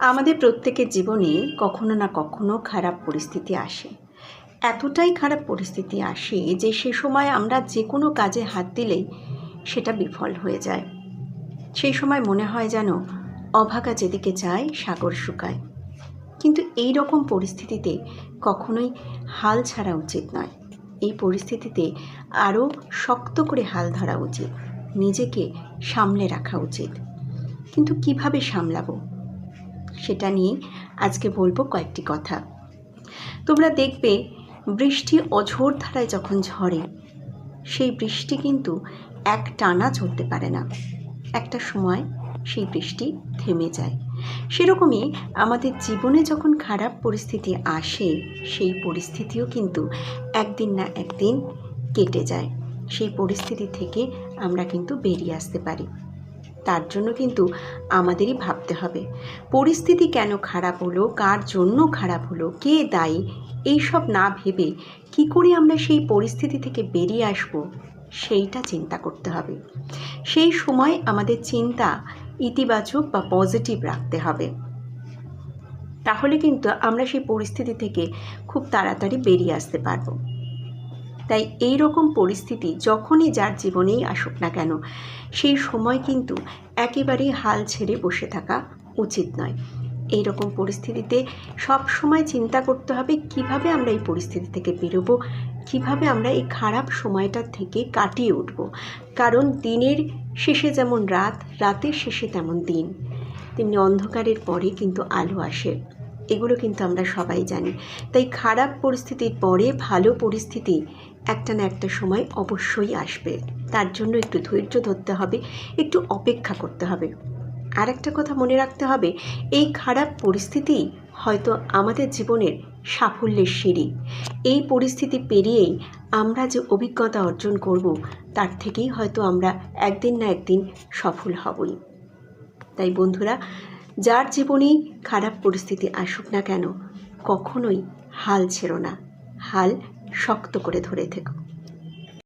আমাদের প্রত্যেকের জীবনে কখনো না কখনো খারাপ পরিস্থিতি আসে। এতটাই খারাপ পরিস্থিতি আসে যে সে সময় আমরা যে কোনো কাজে হাত দিলেই সেটা বিফল হয়ে যায়। সেই সময় মনে হয় যেন অভাগা যেদিকে যায়, সাগর শুকায়। কিন্তু এই রকম পরিস্থিতিতে কখনোই হাল ছাড়া উচিত নয়। এই পরিস্থিতিতে আরও শক্ত করে হাল ধরা উচিত। নিজেকে সামলে রাখা উচিত। কিন্তু কীভাবে সামলাবো? সেটা নিয়ে আজকে বলব কয়েকটি কথা। তোমরা দেখবে বৃষ্টি অঝোর ধারায় যখন ঝরে, সেই বৃষ্টি কিন্তু এক টানা চলতে পারে না। একটা সময় সেই বৃষ্টি থেমে যায়। সেরকমই আমাদের জীবনে যখন খারাপ পরিস্থিতি আসে, সেই পরিস্থিতিও কিন্তু একদিন না একদিন কেটে যায়। সেই পরিস্থিতি থেকে আমরা কিন্তু বেরিয়ে আসতে পারি। তার জন্য কিন্তু আমাদেরই ভাবতে হবে। পরিস্থিতি কেন খারাপ হলো? কার জন্য খারাপ হলো? কে দায়ী? এইসব না ভেবে কি করে আমরা সেই পরিস্থিতি থেকে বেরিয়ে আসব? সেইটা চিন্তা করতে হবে। সেই সময় আমাদের চিন্তা ইতিবাচক বা পজিটিভ রাখতে হবে। তাহলে কিন্তু আমরা সেই পরিস্থিতি থেকে খুব তাড়াতাড়ি বেরিয়ে আসতে পারব। তাই এই রকম পরিস্থিতি যখনই যার জীবনেই আসুক না কেন, সেই সময় কিন্তু একেবারেই হাল ছেড়ে বসে থাকা উচিত নয়। এই রকম পরিস্থিতিতে সব সময় চিন্তা করতে হবে, কীভাবে আমরা এই পরিস্থিতি থেকে বেরোবো? কীভাবে আমরা এই খারাপ সময়টা থেকে কাটিয়ে উঠব? কারণ দিনের শেষে যেমন রাত, রাতের শেষে তেমন দিন। তেমনি অন্ধকারের পরে কিন্তু আলো আসে। এগুলো কিন্তু আমরা সবাই জানি। তাই খারাপ পরিস্থিতির পরে ভালো পরিস্থিতি একটা না একটা সময় অবশ্যই আসবে। তার জন্য একটু ধৈর্য ধরতে হবে, একটু অপেক্ষা করতে হবে। আর একটা কথা মনে রাখতে হবে, এই খারাপ পরিস্থিতি হয়তো আমাদের জীবনের সাফল্যের সিঁড়ি। এই পরিস্থিতি পেরিয়েই আমরা যে অভিজ্ঞতা অর্জন করব, তার থেকেই হয়তো আমরা একদিন না একদিন সফল হবই। তাই বন্ধুরা যার জীবনেই খারাপ পরিস্থিতি আসুক না কেন, কখনোই হাল ছেড়ো না। হাল শক্ত করে ধরে থেকো।